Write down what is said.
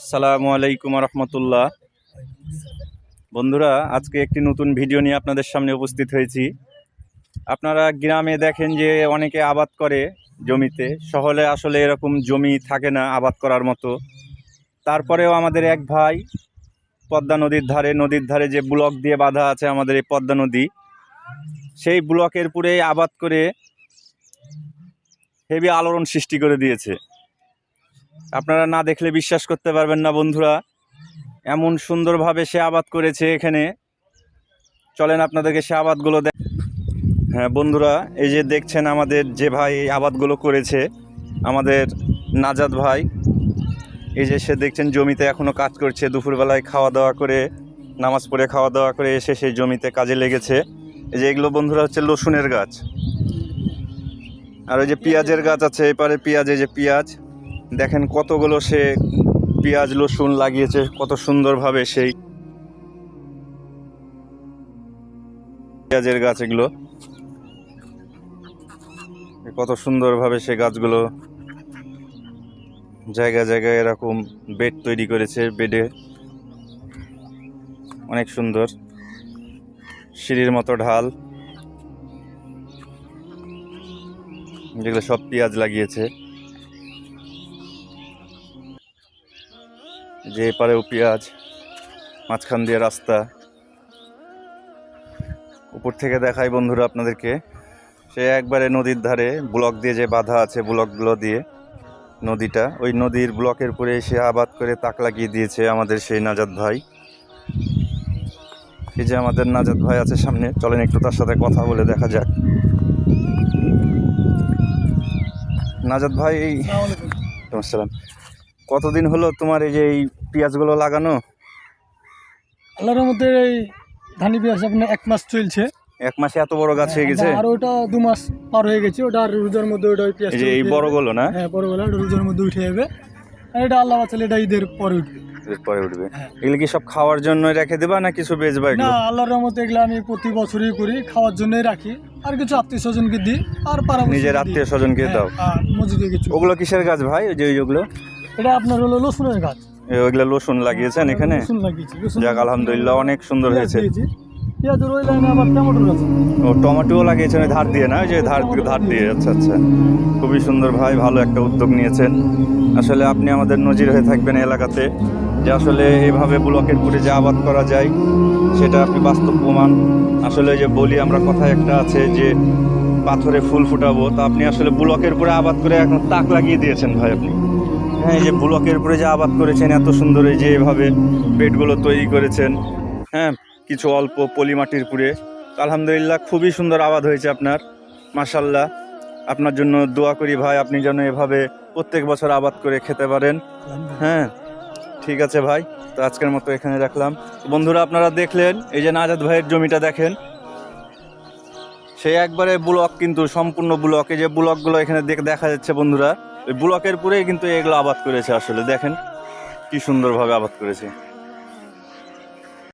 আসসালামু আলাইকুম রহমতুল্লাহ। বন্ধুরা, আজকে একটি নতুন ভিডিও নিয়ে আপনাদের সামনে উপস্থিত হয়েছি। আপনারা গ্রামে দেখেন যে অনেকে আবাদ করে জমিতে। শহরে আসলে এরকম জমি থাকে না আবাদ করার মতো। তারপরেও আমাদের এক ভাই পদ্মা নদীর ধারে নদীর ধারে যে ব্লক দিয়ে বাঁধা আছে আমাদের এই পদ্মা নদী, সেই ব্লকের পুরে আবাদ করে হেভি আলোড়ন সৃষ্টি করে দিয়েছে। আপনারা না দেখলে বিশ্বাস করতে পারবেন না, বন্ধুরা। এমন সুন্দরভাবে সে আবাদ করেছে এখানে। চলেন আপনাদেরকে সে আবাদগুলো দেখ হ্যাঁ বন্ধুরা, এই যে দেখছেন আমাদের যে ভাই এই আবাদগুলো করেছে, আমাদের নাজাদ ভাই। এই যে সে দেখছেন জমিতে এখনও কাজ করছে, দুপুরবেলায় খাওয়া দাওয়া করে, নামাজ পড়ে খাওয়া দাওয়া করে এসে সেই জমিতে কাজে লেগেছে। এই যে এগুলো, বন্ধুরা, হচ্ছে রসুনের গাছ। আর ওই যে পেঁয়াজের গাছ আছে, এপারে পেঁয়াজে যে পেঁয়াজ। দেখেন কতগুলো সে পেঁয়াজ, রসুন লাগিয়েছে, কত সুন্দরভাবে সেই পেঁয়াজের গাছ এগুলো কত সুন্দরভাবে সে গাছগুলো জায়গা জায়গায় এরকম বেড তৈরি করেছে, বেডে। অনেক সুন্দর। সিঁড়ির মতো ঢাল। যেগুলো সব পেঁয়াজ লাগিয়েছে। যে এপারেও পেঁয়াজ মাঝখান দিয়ে রাস্তা। উপর থেকে দেখাই বন্ধুরা আপনাদেরকে সে একবারে নদীর ধারে ব্লক দিয়ে যে বাঁধা আছে ব্লকগুলো দিয়ে নদীটা ওই নদীর ব্লকের উপরে এসে আবাদ করে তাক লাগিয়ে দিয়েছে আমাদের সেই নাজাদ ভাই। এই যে আমাদের নাজাদ ভাই আছে সামনে চলেন একটু তার সাথে কথা বলে দেখা যাক। নাজাদ ভাই এই আসসালাম কতদিন হলো তোমার এই যে এই পেঁয়াজগুলো লাগানো? আল্লাহর মধ্যে এই ধানি পেঁয়াজ আপনার এক মাস চলছে। এক মাসে এত বড় গাছ হয়ে গেছে? আর ওটা দু মাস পার হয়ে গেছে ওটা আর রোজার মধ্যে ওটা ওই পেঁয়াজ এই যে এই বড়গুলো না? হ্যাঁ বড়গুলো ওটা রোজার মধ্যে উঠে যাবে। আর এটা আল্লাহ বাঁচালে এটা ঈদের পরে উঠবে। পরে উঠবে। হ্যাঁ। এগুলো কি সব খাওয়ার জন্য রেখে দেবা না কিছু বেচবা না আল্লাহর রহমতে এগুলো আমি প্রতি বছরই করি খাওয়ার জন্যই রাখি। আর কিছু আত্মীয় স্বজনকে দিই আর পাড়া নিজের আত্মীয় স্বজনকে দাও। আর মসজিদে কিছু ওগুলো কিসের গাছ ভাই ওই যে ওইগুলো? এটা আপনার হলো রসুনের গাছ। ওইগুলো রসুন লাগিয়েছেন এখানে? রসুন লাগিয়েছি যাক আলহামদুলিল্লাহ অনেক সুন্দর হয়েছে। পেঁয়াজের ওই লাইনে আবার টমেটোর আছে ও টমেটোও লাগিয়েছেন ধার দিয়ে না? ওই যে ধার ধার দিয়ে আচ্ছা আচ্ছা। খুবই সুন্দর ভাই ভালো একটা উদ্যোগ নিয়েছেন। আসলে আপনি আমাদের নজির হয়ে থাকবেন এই এলাকাতে যে আসলে এভাবে ব্লকের পুরে যে আবাদ করা যায় সেটা আপনি বাস্তব প্রমাণ। আসলে যে বলি আমরা কথায় একটা আছে যে পাথরে ফুল ফুটাবো। তা আপনি আসলে ব্লকের পুরে আবাদ করে এখন তাক লাগিয়ে দিয়েছেন ভাই আপনি। হ্যাঁ এই যে ব্লকের উপরে যে আবাদ করেছেন, এত সুন্দর এই যে এভাবে বেডগুলো তৈরি করেছেন। হ্যাঁ কিছু অল্প পলি মাটির পুরে। আলহামদুলিল্লাহ, খুবই সুন্দর আবাদ হয়েছে আপনার। মাসাল্লাহ আপনার জন্য দোয়া করি ভাই, আপনি যেন এভাবে প্রত্যেক বছর আবাদ করে খেতে পারেন। হ্যাঁ ঠিক আছে ভাই। তো আজকের মতো এখানে রাখলাম। বন্ধুরা, আপনারা দেখলেন, এই যে নাজাদ ভাইয়ের জমিটা দেখেন। সেই একবারে ব্লক, কিন্তু সম্পূর্ণ ব্লক। এই যে ব্লকগুলো এখানে দেখা যাচ্ছে বন্ধুরা। ওই ব্লকের পরে কিন্তু এগুলো আবাদ করেছে আসলে দেখেন কি সুন্দরভাবে আবাদ করেছে।